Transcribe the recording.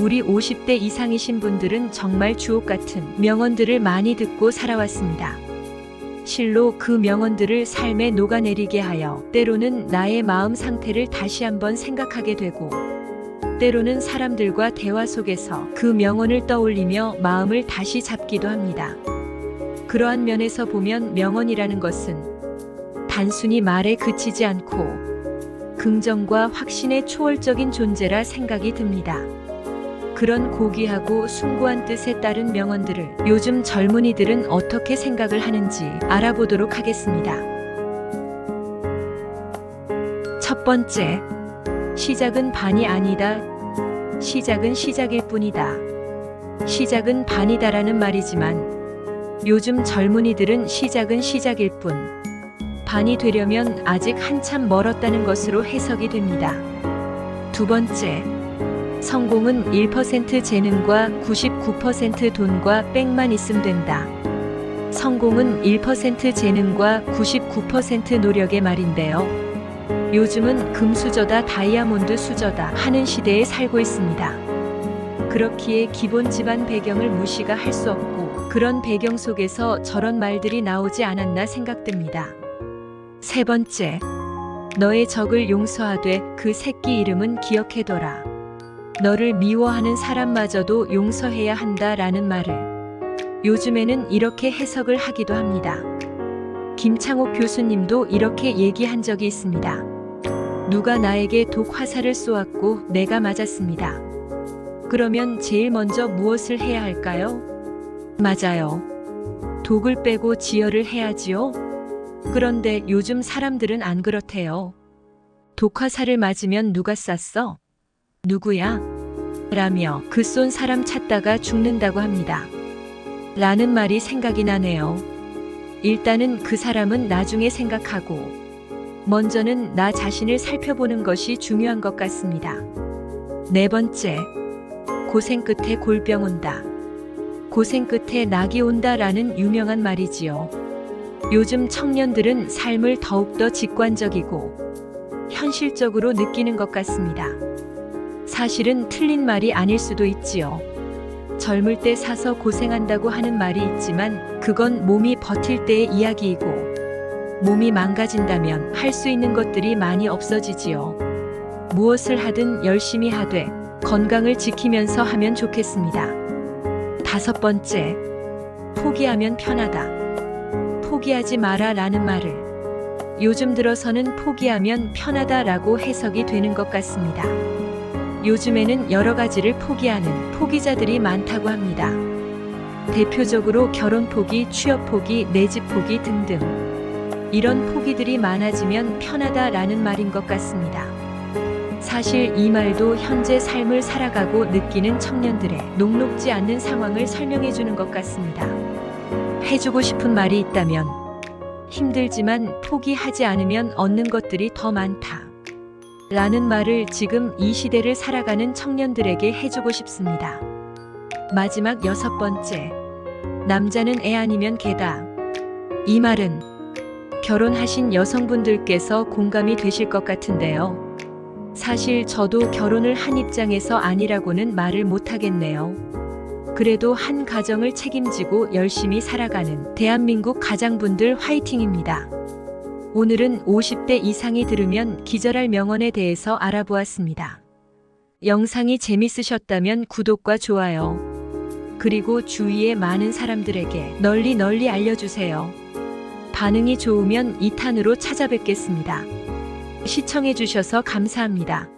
우리 50대 이상이신 분들은 정말 주옥 같은 명언들을 많이 듣고 살아왔습니다. 실로 그 명언들을 삶에 녹아내리게 하여 때로는 나의 마음 상태를 다시 한번 생각하게 되고 때로는 사람들과 대화 속에서 그 명언을 떠올리며 마음을 다시 잡기도 합니다. 그러한 면에서 보면 명언이라는 것은 단순히 말에 그치지 않고 긍정과 확신의 초월적인 존재라 생각이 듭니다. 그런 고귀하고 숭고한 뜻에 따른 명언들을 요즘 젊은이들은 어떻게 생각을 하는지 알아보도록 하겠습니다. 첫 번째, 시작은 반이 아니다. 시작은 시작일 뿐이다. 시작은 반이다라는 말이지만 요즘 젊은이들은 시작은 시작일 뿐 반이 되려면 아직 한참 멀었다는 것으로 해석이 됩니다. 두 번째, 성공은 1% 재능과 99% 돈과 백만 있음 된다. 성공은 1% 재능과 99% 노력의 말인데요. 요즘은 금수저다 다이아몬드 수저다 하는 시대에 살고 있습니다. 그렇기에 기본 집안 배경을 무시가 할 수 없고 그런 배경 속에서 저런 말들이 나오지 않았나 생각됩니다. 세 번째, 너의 적을 용서하되 그 새끼 이름은 기억해둬라. 너를 미워하는 사람마저도 용서해야 한다라는 말을 요즘에는 이렇게 해석을 하기도 합니다. 김창옥 교수님도 이렇게 얘기한 적이 있습니다. 누가 나에게 독 화살을 쏘았고 내가 맞았습니다. 그러면 제일 먼저 무엇을 해야 할까요? 맞아요. 독을 빼고 지혈을 해야지요. 그런데 요즘 사람들은 안 그렇대요. 독화살을 맞으면 누가 쐈어? 누구야? 라며 그 쏜 사람 찾다가 죽는다고 합니다. 라는 말이 생각이 나네요. 일단은 그 사람은 나중에 생각하고 먼저는 나 자신을 살펴보는 것이 중요한 것 같습니다. 네 번째, 고생 끝에 골병 온다. 고생 끝에 낙이 온다라는 유명한 말이지요. 요즘 청년들은 삶을 더욱더 직관적이고 현실적으로 느끼는 것 같습니다. 사실은 틀린 말이 아닐 수도 있지요. 젊을 때 사서 고생한다고 하는 말이 있지만 그건 몸이 버틸 때의 이야기이고 몸이 망가진다면 할 수 있는 것들이 많이 없어지지요. 무엇을 하든 열심히 하되 건강을 지키면서 하면 좋겠습니다. 다섯 번째, 포기하면 편하다. 포기하지 마라 라는 말을 요즘 들어서는 포기하면 편하다라고 해석이 되는 것 같습니다. 요즘에는 여러 가지를 포기하는 포기자들이 많다고 합니다. 대표적으로 결혼 포기, 취업 포기, 내 집 포기 등등. 이런 포기들이 많아지면 편하다라는 말인 것 같습니다. 사실 이 말도 현재 삶을 살아가고 느끼는 청년들의 녹록지 않는 상황을 설명해 주는 것 같습니다. 해주고 싶은 말이 있다면 힘들지만 포기하지 않으면 얻는 것들이 더 많다. 라는 말을 지금 이 시대를 살아가는 청년들에게 해주고 싶습니다. 마지막 여섯 번째. 남자는 애 아니면 개다. 이 말은 결혼하신 여성분들께서 공감이 되실 것 같은데요. 사실 저도 결혼을 한 입장에서 아니라고는 말을 못하겠네요. 그래도 한 가정을 책임지고 열심히 살아가는 대한민국 가장분들 화이팅입니다. 오늘은 50대 이상이 들으면 기절할 명언에 대해서 알아보았습니다. 영상이 재밌으셨다면 구독과 좋아요. 그리고 주위의 많은 사람들에게 널리 널리 알려주세요. 반응이 좋으면 2탄으로 찾아뵙겠습니다. 시청해주셔서 감사합니다.